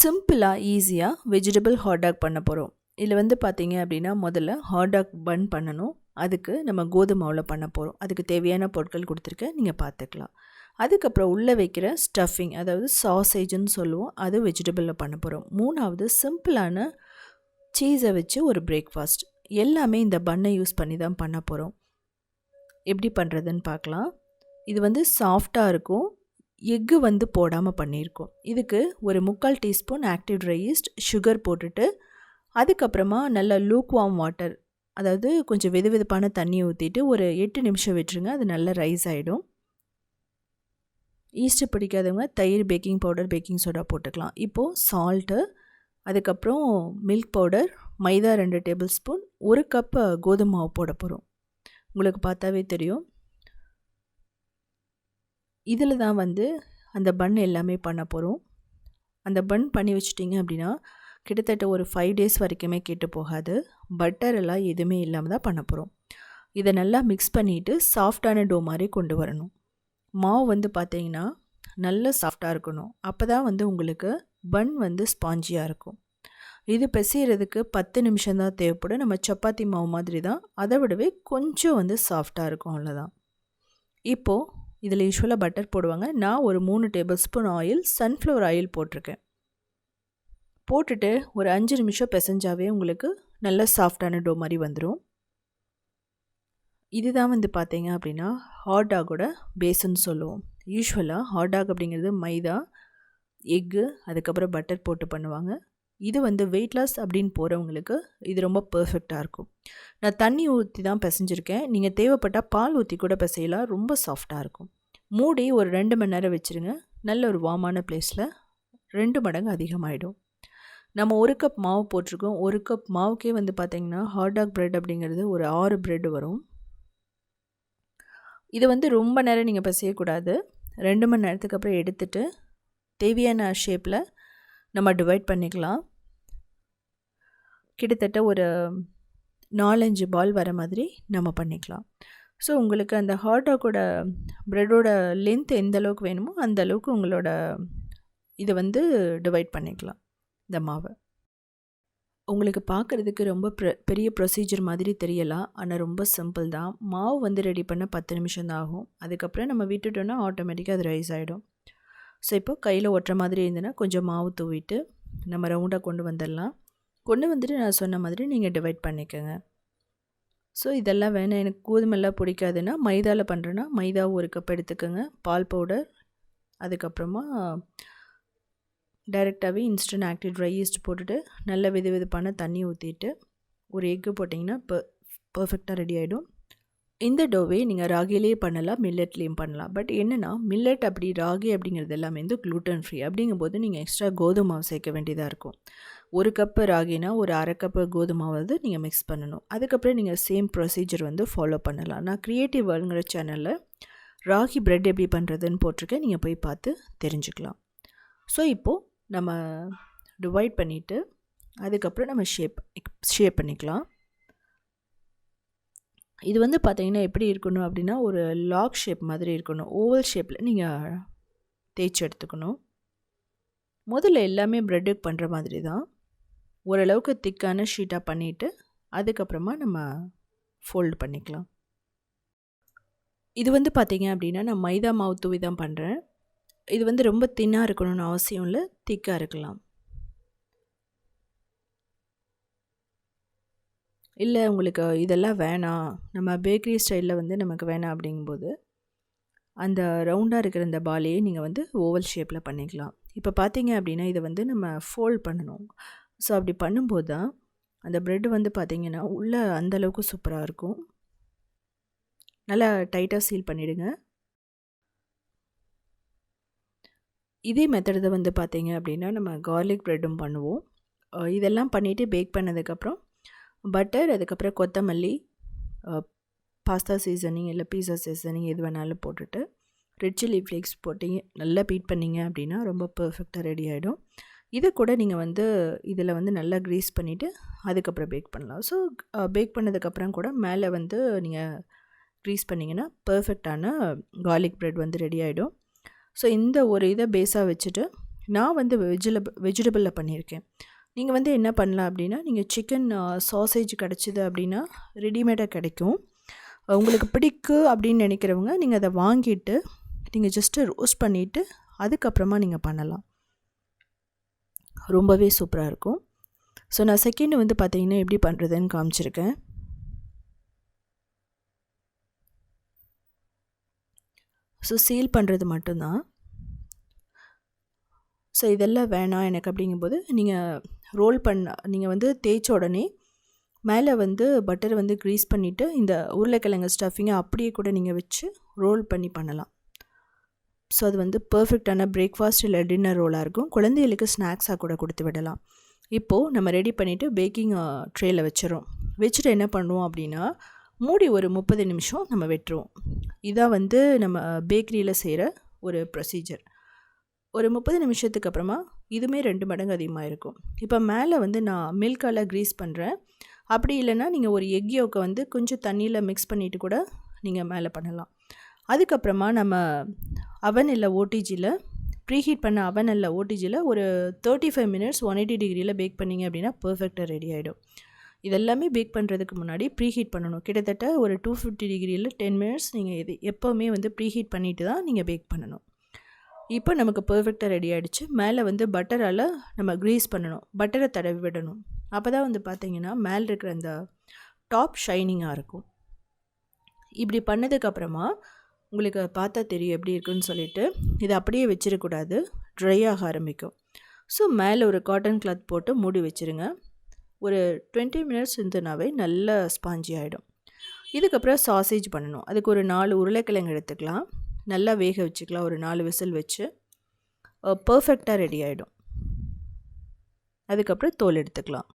சிம்பிளாக ஈஸியாக vegetable hot dog பண்ண போகிறோம் இதில் வந்து பார்த்தீங்க அப்படின்னா முதல்ல ஹாட்டாக் பன் பண்ணணும். அதுக்கு நம்ம கோதுமை மாவில் பண்ண போகிறோம் அதுக்கு தேவையான பொருட்கள் கொடுத்துருக்கேன் நீங்கள் பார்த்துக்கலாம் அதுக்கப்புறம் உள்ளே வைக்கிற ஸ்டஃபிங் அதாவது சாசேஜ்னு சொல்லுவோம் அது வெஜிடபிளில் பண்ண போகிறோம் மூணாவது சிம்பிளான சீஸை வச்சு ஒரு பிரேக்ஃபாஸ்ட் எல்லாமே இந்த பண்ணை யூஸ் பண்ணி தான் பண்ண போகிறோம் எப்படி பண்ணுறதுன்னு பார்க்கலாம் இது வந்து சாஃப்டாக இருக்கும். எக்கு வந்து போடாமல் பண்ணியிருக்கோம். இதுக்கு ஒரு முக்கால் teaspoon active dry yeast sugar போட்டுட்டு அதுக்கப்புறமா நல்ல லூக்வாம் வாட்டர் அதாவது கொஞ்சம் வெது வெதுப்பான தண்ணி ஊற்றிட்டு ஒரு எட்டு நிமிஷம் விட்டுருங்க அது நல்லா ரைஸ் ஆகிடும் ஈஸ்ட்டு பிடிக்காதவங்க தயிர் பேக்கிங் பவுடர் பேக்கிங் சோடா போட்டுக்கலாம். இப்போது சால்ட்டு அதுக்கப்புறம் மில்க் பவுடர் மைதா ரெண்டு டேபிள் ஸ்பூன் ஒரு கப்பு கோதுமை மாவு போட போகிறோம் உங்களுக்கு பார்த்தாவே தெரியும். இதில் தான் வந்து அந்த பன் எல்லாமே பண்ண போகிறோம் அந்த பன் பண்ணி வச்சிட்டிங்க அப்படின்னா கிட்டத்தட்ட ஒரு ஃபைவ் டேஸ் வரைக்குமே கெட்டு போகாது. பட்டர் எல்லாம் எதுவுமே இல்லாமல் தான் பண்ண போகிறோம் இதை நல்லா மிக்ஸ் பண்ணிவிட்டு சாஃப்டான டோ மாதிரி கொண்டு வரணும். மாவு வந்து பார்த்திங்கன்னா நல்ல சாஃப்டாக இருக்கணும். அப்போ தான் வந்து உங்களுக்கு பன் வந்து ஸ்பாஞ்சியாக இருக்கும். இது பிசைகிறதுக்கு பத்து நிமிஷம் தான் தேவைப்படும். நம்ம சப்பாத்தி மாவு மாதிரி தான். அதை விடவே கொஞ்சம் வந்து சாஃப்டாக இருக்கும். அவ்வளோதான் இப்போது இதில் யூஸ்வலாக பட்டர் போடுவாங்க. நான் ஒரு மூணு tablespoon oil sunflower oil போட்டிருக்கேன். போட்டுட்டு ஒரு அஞ்சு நிமிஷம் பிசைஞ்சாவே உங்களுக்கு நல்ல சாஃப்டான டோ மாதிரி வந்துடும் இதுதான் வந்து பார்த்தீங்க அப்படின்னா ஹாட் டாகோட பேஸ்ன்னு சொல்லுவோம். யூஸ்வலாக ஹாட் டாக் அப்படிங்கிறது மைதா எக்கு அதுக்கப்புறம் பட்டர் போட்டு பண்ணுவாங்க. இது வந்து வெயிட் லாஸ் அப்படின்னு போகிறவங்களுக்கு இது ரொம்ப பர்ஃபெக்டாக இருக்கும். நான் தண்ணி ஊற்றி தான் பிசைஞ்சிருக்கேன். நீங்கள் தேவைப்பட்டால் பால் ஊற்றி கூட பிசையலாம். ரொம்ப சாஃப்டாக இருக்கும். மூடி ஒரு ரெண்டு மணி நேரம் வச்சுருங்க. நல்ல ஒரு வார்மான பிளேஸில் ரெண்டு மடங்கு அதிகமாகிடும் நம்ம ஒரு கப் மாவு போட்டிருக்கோம். ஒரு கப் மாவுக்கே வந்து பார்த்திங்கன்னா ஹார்டாக் ப்ரெட் அப்படிங்கிறது ஒரு ஆறு ப்ரெட் வரும். இது வந்து ரொம்ப நேரம் நீங்கள் பிசையக்கூடாது. ரெண்டு மணி நேரத்துக்கு அப்புறம் எடுத்துகிட்டு தேவையான ஷேப்பில் நம்ம டிவைட் பண்ணிக்கலாம். கிட்டத்தட்ட ஒரு நாலஞ்சு பால் வர மாதிரி நம்ம பண்ணிக்கலாம். ஸோ உங்களுக்கு அந்த ஹாட்டாக்கோட ப்ரெட்டோட லென்த் எந்த அளவுக்கு வேணுமோ அந்த அளவுக்கு உங்களோட இதை வந்து டிவைட் பண்ணிக்கலாம் இந்த மாவை. உங்களுக்கு பார்க்குறதுக்கு ரொம்ப ப்ர பெரிய ப்ரொசீஜர் மாதிரி தெரியலாம். ஆனால் ரொம்ப சிம்பிள் தான். மாவு வந்து ரெடி பண்ண பத்து நிமிஷம் தான் ஆகும். அதுக்கப்புறம் நம்ம விட்டுட்டோன்னா ஆட்டோமேட்டிக்காக அது ரைஸ் ஆகிடும் ஸோ இப்போ கையில் ஒட்டுற மாதிரி இருந்ததுன்னா கொஞ்சம் மாவு தூவிட்டு நம்ம ரவுண்டாக கொண்டு வந்துடலாம். கொண்டு வந்துட்டு நான் சொன்ன மாதிரி நீங்கள் டிவைட் பண்ணிக்கோங்க. ஸோ இதெல்லாம் வேணாம் எனக்கு கோதுமெல்லாம் பிடிக்காதுன்னா மைதாவில் பண்ணுறேன்னா மைதா ஒரு கப் எடுத்துக்கோங்க. பால் பவுடர் அதுக்கப்புறமா டைரெக்டாகவே இன்ஸ்டன்ட் ஆக்டிவ் ட்ரை ஈஸ்ட் போட்டுட்டு நல்ல வித விதப்பான தண்ணி ஊற்றிட்டு ஒரு எக்கு போட்டிங்கன்னா ப பர்ஃபெக்டாக ரெடி ஆகிடும் இந்த டோவே நீங்கள் ராகிலேயே பண்ணலாம் மில்லட்லேயும் பண்ணலாம். பட் என்னென்னா மில்லட் அப்படி ராகி அப்படிங்கிறது எல்லாமே வந்து க்ளூட்டன் ஃப்ரீ அப்படிங்கும்போது நீங்கள் எக்ஸ்ட்ரா கோதுமை மாவு சேர்க்க வேண்டியதாக இருக்கும். ஒரு கப்பு ராகினா ஒரு அரை கப்பு கோதுமை வந்து நீங்கள் மிக்ஸ் பண்ணணும். அதுக்கப்புறம் நீங்கள் சேம் ப்ரொசீஜர் வந்து ஃபாலோ பண்ணலாம். நான் க்ரியேட்டிவ் வேர்ல்டுங்கிற சேனலில் ராகி ப்ரெட் எப்படி பண்ணுறதுன்னு போட்டிருக்கேன். நீங்கள் போய் பார்த்து தெரிஞ்சுக்கலாம். ஸோ இப்போது நம்ம டிவைட் பண்ணிவிட்டு அதுக்கப்புறம் நம்ம ஷேப் ஷேப் பண்ணிக்கலாம். இது வந்து பார்த்திங்கன்னா எப்படி இருக்கணும் அப்படின்னா ஒரு லாக் ஷேப் மாதிரி இருக்கணும். ஓவல் ஷேப்பில் நீங்கள் தேய்ச்சி எடுத்துக்கணும். முதல்ல எல்லாமே ப்ரெட்டுக்கு பண்ணுற மாதிரி தான். ஓரளவுக்கு திக்கான ஷீட்டாக பண்ணிவிட்டு அதுக்கப்புறமா நம்ம ஃபோல்டு பண்ணிக்கலாம். இது வந்து பார்த்திங்க அப்படின்னா நான் மைதா மாவு தூவி தான் பண்ணுறேன் இது வந்து ரொம்ப தின்னாக இருக்கணும்னு அவசியம் இல்லை திக்காக இருக்கலாம். இல்லை உங்களுக்கு இதெல்லாம் வேணாம். நம்ம பேக்கரி ஸ்டைலில் வந்து நமக்கு வேணாம் அப்படிங்கும்போது அந்த ரவுண்டாக இருக்கிற இந்த பாலையே நீங்கள் வந்து ஓவல் ஷேப்பில் பண்ணிக்கலாம். இப்போ பார்த்தீங்க அப்படின்னா இதை வந்து நம்ம ஃபோல்ட் பண்ணணும். ஸோ அப்படி பண்ணும்போது தான் அந்த ப்ரெட்டு வந்து பார்த்திங்கன்னா உள்ளே அந்தளவுக்கு சூப்பராக இருக்கும். நல்லா டைட்டாக சீல் பண்ணிவிடுங்க இதே மெத்தடு வந்து பார்த்திங்க அப்படின்னா நம்ம கார்லிக் ப்ரெட்டும் பண்ணுவோம். இதெல்லாம் பண்ணிவிட்டு பேக் பண்ணதுக்கப்புறம் பட்டர் அதுக்கப்புறம் கொத்தமல்லி பாஸ்தா சீசனிங் இல்லை பீஸா சீசனிங் எது வேணாலும் போட்டுட்டு ரெட் சில்லி ஃப்ளேக்ஸ் போட்டிங்க நல்லா பீட் பண்ணிங்க அப்படின்னா ரொம்ப பர்ஃபெக்டாக ரெடி ஆகிடும் இதை கூட நீங்கள் வந்து இதில் வந்து நல்லா க்ரீஸ் பண்ணிவிட்டு அதுக்கப்புறம் பேக் பண்ணலாம். ஸோ பேக் பண்ணதுக்கப்புறம் கூட மேலே வந்து நீங்கள் க்ரீஸ் பண்ணிங்கன்னா பர்ஃபெக்டான கார்லிக் ப்ரெட் வந்து ரெடி ஆகிடும் ஸோ இந்த ஒரு இதை பேஸாக வச்சுட்டு நான் வந்து வெஜிடபிள் வெஜிடபிளில் பண்ணியிருக்கேன். நீங்கள் வந்து என்ன பண்ணலாம் அப்படின்னா நீங்கள் சிக்கன் சாசேஜ் கிடச்சிது அப்படின்னா ரெடிமேடாக கிடைக்கும். உங்களுக்கு பிடிக்கு அப்படின்னு நினைக்கிறவங்க நீங்கள் அதை வாங்கிட்டு நீங்கள் ஜஸ்ட்டு ரோஸ்ட் பண்ணிவிட்டு அதுக்கப்புறமா நீங்கள் பண்ணலாம். ரொம்பவே சூப்பராக இருக்கும். ஸோ நான் செகண்ட் வந்து பார்த்திங்கன்னா எப்படி பண்ணுறதுன்னு காமிச்சிருக்கேன். ஸோ சீல் பண்ணுறது மட்டும்தான். ஸோ இதெல்லாம் வேணாம் எனக்கு அப்படிங்கும்போது நீங்கள் ரோல் பண்ண நீங்கள் வந்து தேய்ச்ச உடனே மேலே வந்து பட்டரை வந்து க்ரீஸ் பண்ணிவிட்டு இந்த உருளைக்கிழங்கு ஸ்டஃபிங்கை அப்படியே கூட நீங்கள் வச்சு ரோல் பண்ணி பண்ணலாம். ஸோ அது வந்து பர்ஃபெக்டான பிரேக்ஃபாஸ்ட் இல்லை டின்னர் ரோலாக இருக்கும். குழந்தைகளுக்கு ஸ்நாக்ஸாக கூட கொடுத்து விடலாம். இப்போது நம்ம ரெடி பண்ணிவிட்டு பேக்கிங் ட்ரேயில் வச்சிடறோம். வச்சுட்டு என்ன பண்ணுவோம் அப்படின்னா மூடி ஒரு முப்பது நிமிஷம் நம்ம வெட்டுருவோம். இதான் வந்து நம்ம பேக்கரியில் செய்கிற ஒரு ப்ரொசீஜர் ஒரு முப்பது நிமிஷத்துக்கு அப்புறமா இதுவுமே ரெண்டு மடங்கு அதிகமாக இருக்கும் இப்போ மேலே வந்து நான் மில்கால் க்ரீஸ் பண்ணுறேன் அப்படி இல்லைன்னா நீங்கள் ஒரு எக் யோக்கை வந்து கொஞ்சம் தண்ணியில் மிக்ஸ் பண்ணிவிட்டு கூட நீங்கள் மேலே பண்ணலாம். அதுக்கப்புறமா நம்ம அவன் இல்லை ஓடிஜியில் ப்ரீஹீட் பண்ண அவன் இல்லை ஓடிஜியில் ஒரு thirty five minutes one eighty டிகிரியில் பேக் பண்ணிங்க அப்படின்னா பர்ஃபெக்டாக ரெடி ஆகிடும் இதெல்லாமே பேக் பண்ணுறதுக்கு முன்னாடி ப்ரீஹீட் பண்ணணும். கிட்டத்தட்ட ஒரு டூ ஃபிஃப்டி டிகிரியில் டென் மினிட்ஸ் நீங்கள் இது எப்போவுமே வந்து ப்ரீஹீட் பண்ணிவிட்டு தான் நீங்கள் பேக் பண்ணணும். இப்போ நமக்கு பர்ஃபெக்டாக ரெடி ஆகிடுச்சு மேலே வந்து பட்டரால் நம்ம க்ரீஸ் பண்ணணும். பட்டரை தடவி விடணும். அப்போ தான் வந்து பார்த்திங்கன்னா மேலே இருக்கிற அந்த டாப் ஷைனிங்காக இருக்கும். இப்படி பண்ணதுக்கப்புறமா உங்களுக்கு பார்த்தா தெரியும் எப்படி இருக்குன்னு சொல்லிட்டு இதை அப்படியே வச்சிடக்கூடாது ட்ரை ஆக ஆரம்பிக்கும். ஸோ மேலே ஒரு காட்டன் கிளாத் போட்டு மூடி வச்சுருங்க. ஒரு டுவெண்ட்டி மினிட்ஸ் இருந்தனாவே நல்ல ஸ்பாஞ்சி ஆகிடும் இதுக்கப்புறம் சாசேஜ் பண்ணணும். அதுக்கு ஒரு நாலு உருளைக்கிழங்கு எடுத்துக்கலாம். நல்லா வேக வச்சுக்கலாம் ஒரு நாலு விசில் வச்சு. பர்ஃபெக்டாக ரெடி ஆகிடும் அதுக்கப்புறம் தோல் எடுத்துக்கலாம்.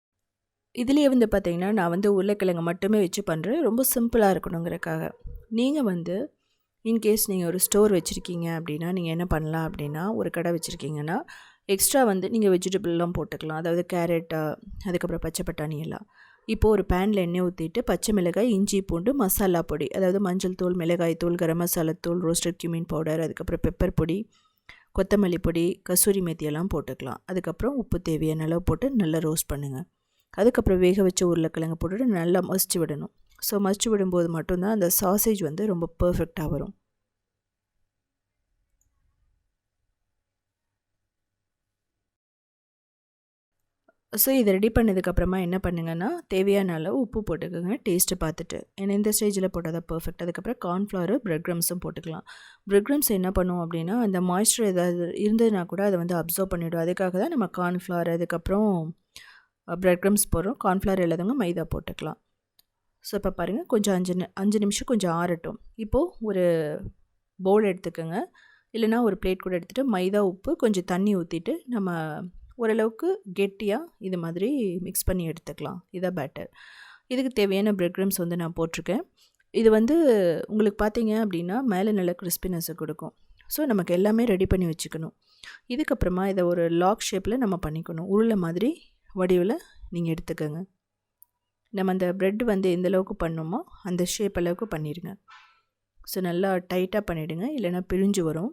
இதுலேயே வந்து பார்த்திங்கன்னா நான் வந்து உருளைக்கிழங்கு மட்டுமே வச்சு பண்ணுறேன் ரொம்ப சிம்பிளாக இருக்கணுங்கிறக்காக. நீங்கள் வந்து இன்கேஸ் நீங்கள் ஒரு ஸ்டோர் வச்சுருக்கீங்க அப்படின்னா நீங்கள் என்ன பண்ணலாம் அப்படின்னா ஒரு கடை வச்சுருக்கீங்கன்னா எக்ஸ்ட்ரா வந்து நீங்கள் வெஜிடபிள்லாம் போட்டுக்கலாம். அதாவது கேரட்டு அதுக்கப்புறம் பச்சை பட்டாணி எல்லாம். இப்போது ஒரு பேனில் எண்ணெய் ஊற்றிட்டு பச்சை மிளகாய் இஞ்சி பூண்டு மசாலா பொடி. அதாவது மஞ்சள் தூள் மிளகாய் தூள் கரம் மசாலா தூள் ரோஸ்டட் கியூமின் பவுடர் அதுக்கப்புறம் பெப்பர் பொடி கொத்தமல்லி பொடி கசூரி மெத்தியெல்லாம் போட்டுக்கலாம். அதுக்கப்புறம் உப்பு தேவையான அளவு போட்டு நல்லா ரோஸ்ட் பண்ணுங்கள் அதுக்கப்புறம் வேக வச்ச உருளைக்கிழங்கு போட்டுட்டு நல்லா மசிச்சு விடணும். ஸோ மசிச்சு விடும்போது மட்டும்தான் அந்த சாசேஜ் வந்து ரொம்ப பர்ஃபெக்டாக வரும். ஸோ இதை ரெடி பண்ணதுக்கப்புறமா என்ன பண்ணுங்கன்னா தேவையான அளவு உப்பு போட்டுக்கோங்க டேஸ்ட்டு பார்த்துட்டு. ஏன்னா இந்த ஸ்டேஜில் போட்டால் தான் பர்ஃபெக்ட் அதுக்கப்புறம் கார்ன்ஃப்ளவர் ப்ரெட் க்ரம்ஸும் போட்டுக்கலாம். ப்ரெட் க்ரம்ஸ் என்ன பண்ணும் அப்படின்னா அந்த மாய்ஸ்சர் ஏதாவது இருந்ததுன்னா கூட அதை வந்து அப்சர்வ் பண்ணிவிடும் அதுக்காக தான் நம்ம கார்ன்ஃப்ளவர் அதுக்கப்புறம் ப்ரெட் க்ரம்ஸ் போடுறோம். கார்ன்ஃப்ளவர் இல்லாதவங்க மைதா போட்டுக்கலாம். ஸோ இப்போ பாருங்கள் கொஞ்சம் அஞ்சு அஞ்சு நிமிஷம் கொஞ்சம் ஆறட்டும். இப்போது ஒரு பவுல் எடுத்துக்கோங்க. இல்லைனா ஒரு பிளேட் கூட எடுத்துகிட்டு மைதா உப்பு கொஞ்சம் தண்ணி ஊற்றிட்டு நம்ம ஓரளவுக்கு கெட்டியாக இது மாதிரி மிக்ஸ் பண்ணி எடுத்துக்கலாம். இதான் பேட்டர் இதுக்கு தேவையான பிரெட் க்ரம்ஸ் வந்து நான் போட்டிருக்கேன். இது வந்து உங்களுக்கு பார்த்தீங்க அப்படின்னா மேலே நல்ல கிறிஸ்பினஸை கொடுக்கும். ஸோ நமக்கு எல்லாமே ரெடி பண்ணி வச்சுக்கணும். இதுக்கப்புறமா இதை ஒரு லாக் ஷேப்பில் நம்ம பண்ணிக்கணும். உருளை மாதிரி வடிவில் நீங்கள் எடுத்துக்கோங்க. நம்ம அந்த ப்ரெட் வந்து எந்த அளவுக்கு பண்ணுமோ அந்த ஷேப் அளவுக்கு பண்ணிடுங்க ஸோ நல்லா டைட்டாக பண்ணிவிடுங்க இல்லைன்னா பிரிஞ்சு வரும்.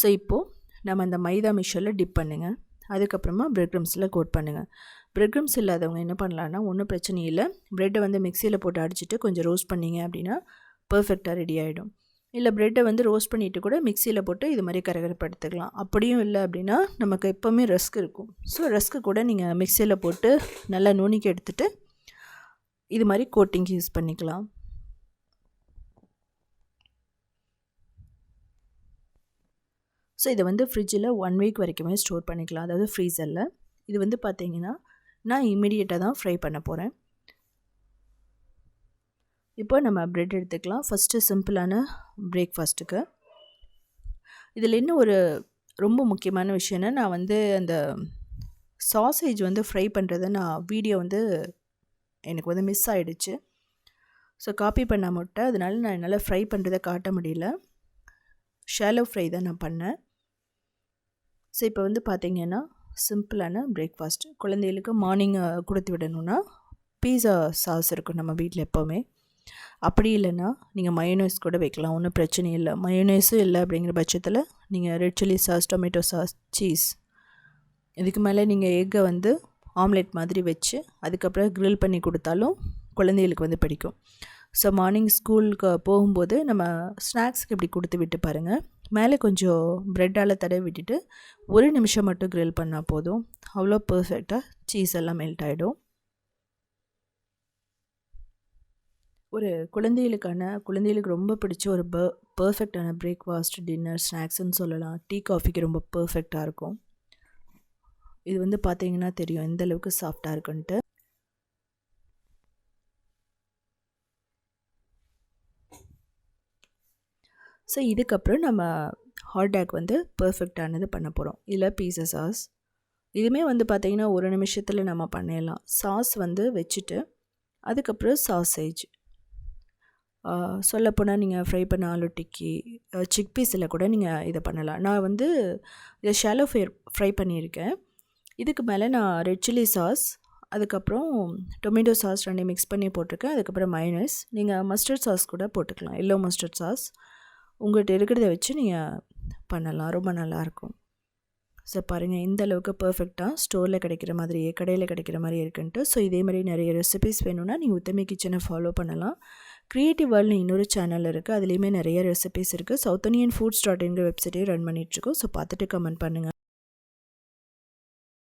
ஸோ இப்போது நம்ம அந்த மைதா மிஷரில் டிப் பண்ணுங்கள் அதுக்கப்புறமா பிரெட் க்ரம்ஸில் கோட் பண்ணுங்கள் பிரெட் க்ரம்ஸ் இல்லாதவங்க என்ன பண்ணலான்னா ஒன்றும் பிரச்சனை இல்லை. ப்ரெட்டை வந்து மிக்சியில் போட்டு அடிச்சுட்டு கொஞ்சம் ரோஸ்ட் பண்ணிங்க அப்படின்னா பர்ஃபெக்டாக ரெடி ஆகிடும் இல்லை ப்ரெட்டை வந்து ரோஸ்ட் பண்ணிவிட்டு கூட மிக்சியில் போட்டு இது மாதிரி கரகரப்படுத்துக்கலாம். அப்படியும் இல்லை அப்படின்னா நமக்கு எப்போவுமே ரஸ்க் இருக்கும். ஸோ ரஸ்க்கு கூட நீங்கள் மிக்சியில் போட்டு நல்லா நுணுக்கி எடுத்துகிட்டு இது மாதிரி கோட்டிங் யூஸ் பண்ணிக்கலாம். ஸோ இதை வந்து ஃப்ரிட்ஜில் ஒன் வீக் வரைக்குமே ஸ்டோர் பண்ணிக்கலாம். அதாவது ஃப்ரீசரில் இது வந்து பார்த்திங்கன்னா நான் இம்மிடியேட்டாக தான் ஃப்ரை பண்ண போகிறேன் இப்போ நம்ம ப்ரெட் எடுத்துக்கலாம். ஃபஸ்ட்டு சிம்பிளான பிரேக்ஃபாஸ்ட்டுக்கு இதில் இன்னும் ஒரு ரொம்ப முக்கியமான விஷயம்னா நான் வந்து அந்த சாசேஜ் வந்து ஃப்ரை பண்ணுறத நான் வீடியோ வந்து எனக்கு வந்து மிஸ் ஆகிடுச்சு ஸோ காப்பி பண்ண மட்டும். அதனால நான் என்னால் ஃப்ரை பண்ணுறதை காட்ட முடியல. ஷேலோ ஃப்ரை தான் நான் பண்ணேன். ஸோ இப்போ வந்து பார்த்திங்கன்னா சிம்பிளான பிரேக்ஃபாஸ்ட் குழந்தைகளுக்கு மார்னிங் கொடுத்து விடணும்னா பீஸா சாஸ் இருக்கும் நம்ம வீட்டில் எப்போவுமே. அப்படி இல்லைன்னா நீங்கள் மயோனைஸ் கூட வைக்கலாம். ஒன்றும் பிரச்சனை இல்லை. மயோனைஸும் இல்லை அப்படிங்கிற பட்சத்தில் நீங்கள் red chilli sauce tomato sauce cheese இதுக்கு மேலே நீங்கள் எக்கை வந்து ஆம்லெட் மாதிரி வச்சு அதுக்கப்புறம் க்ரில் பண்ணி கொடுத்தாலும் குழந்தைகளுக்கு வந்து பிடிக்கும். ஸோ மார்னிங் ஸ்கூலுக்கு போகும்போது நம்ம ஸ்நாக்ஸுக்கு இப்படி கொடுத்து விட்டு பாருங்கள் மேலே கொஞ்சம் ப்ரெட்டால் தடவி விட்டுட்டு ஒரு நிமிஷம் மட்டும் க்ரில் பண்ணால் போதும். அவ்வளோ பர்ஃபெக்டாக சீஸ் எல்லாம் மெல்ட் ஆகிடும் ஒரு குழந்தைகளுக்கான குழந்தைகளுக்கு ரொம்ப பிடிச்ச ஒரு ப பர்ஃபெக்டான பிரேக்ஃபாஸ்ட் டின்னர் ஸ்நாக்ஸ்ன்னு சொல்லலாம். டீ காஃபிக்கு ரொம்ப பர்ஃபெக்டாக இருக்கும். இது வந்து பார்த்தீங்கன்னா தெரியும் எந்த அளவுக்கு சாஃப்டாக இருக்குன்ட்டு. ஸோ இதுக்கப்புறம் நம்ம ஹாட்டாக் வந்து பர்ஃபெக்டானது பண்ண போகிறோம் இதில் பீஸா சாஸ் இதுவுமே வந்து பார்த்திங்கன்னா ஒரு நிமிஷத்தில் நம்ம பண்ணிடலாம். சாஸ் வந்து வச்சுட்டு அதுக்கப்புறம் சாசேஜ் சொல்லப்போனால் நீங்கள் ஃப்ரை பண்ண ஆலு டிக்கி சிக் பீஸில் கூட நீங்கள் இதை பண்ணலாம். நான் வந்து இதை ஷாலோ ஃப்ரை ஃப்ரை பண்ணியிருக்கேன். இதுக்கு மேலே நான் ரெட் சில்லி சாஸ் அதுக்கப்புறம் டொமேட்டோ சாஸ் ரெண்டையும் மிக்ஸ் பண்ணி போட்டிருக்கேன். அதுக்கப்புறம் மைனஸ் நீங்கள் மஸ்டர்ட் சாஸ் கூட போட்டுக்கலாம். எல்லோ மஸ்டர்ட் சாஸ் உங்கள்கிட்ட இருக்கிறத வச்சு நீங்கள் பண்ணலாம். ரொம்ப நல்லாயிருக்கும் ஸோ பாருங்கள் இந்த அளவுக்கு பர்ஃபெக்டாக ஸ்டோரில் கிடைக்கிற மாதிரியே கடையில் கிடைக்கிற மாதிரி இருக்குன்ட்டு. ஸோ இதே மாதிரி நிறைய ரெசிபிஸ் வேணும்னா நீங்கள் உத்தமி கிச்சனை ஃபாலோ பண்ணலாம். க்ரியேட்டிவ் வேர்ல்டு இன்னொரு சேனல் இருக்குது அதுலேயுமே நிறைய ரெசிபிஸ் இருக்குது சவுத் இண்டியன் ஃபுட்ஸ் டாட் இன்கிற வெப்சைட்டே ரன் பண்ணிகிட்ருக்கோம் ஸோ பார்த்துட்டு கமெண்ட் பண்ணுங்கள்